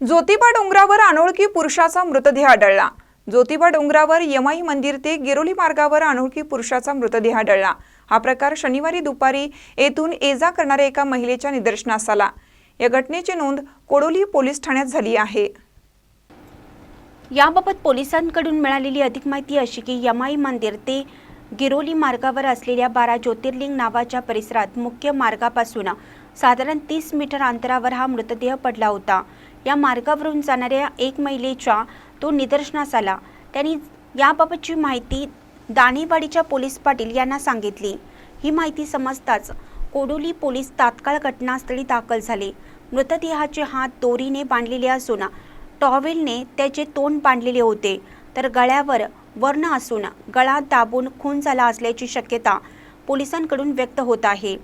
ज्योतिबा डोंगरावर अनोळखी पुरुषाचा मृतदेह आढळला. ज्योतिबा डोंगरावर यमाई मंदिर ते गिरोली मार्गावर अनोळखी पुरुषाचा मृतदेह आढळला. हा प्रकार शनिवारी दुपारी येथून ये जा करणाऱ्या एका महिलेच्या निदर्शनास आला. या घटनेची नोंद कोडोली पोलीस ठाण्यात झाली आहे. याबाबत पोलिसांकडून मिळालेली अधिक माहिती अशी की यमाई मंदिर ते गिरोली मार्गावर असलेल्या बारा ज्योतिर्लिंग नावाच्या परिसरात मुख्य मार्गापासून साधारण तीस मीटर अंतरावर हा मृतदेह पडला होता. या मार्गावरून जाणाऱ्या एक महिलेच्या तो निदर्शनास आला. त्यांनी याबाबतची माहिती दाणेवाडीच्या पोलीस पाटील यांना सांगितली. ही माहिती समजताच कोडोली पोलीस तात्काळ घटनास्थळी दाखल झाले. मृतदेहाचे हात दोरीने बांधलेले असून टॉवेलने त्याचे तोंड बांधलेले होते. तर गळ्यावर वर्ण असून गळा दाबून खून झाला असल्याची शक्यता पोलिसांकडून व्यक्त होत आहे.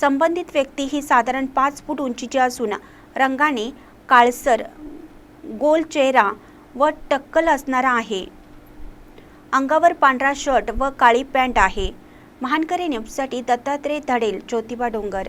संबंधित व्यक्ती ही साधारण पाच फूट उंचीची असून रंगाने काळसर गोल चेहरा व टक्कल असणारा आहे. अंगावर पांढरा शर्ट व काळी पॅन्ट आहे. महानकरे न्यूजसाठी दत्तात्रय धडेल ज्योतिबा डोंगर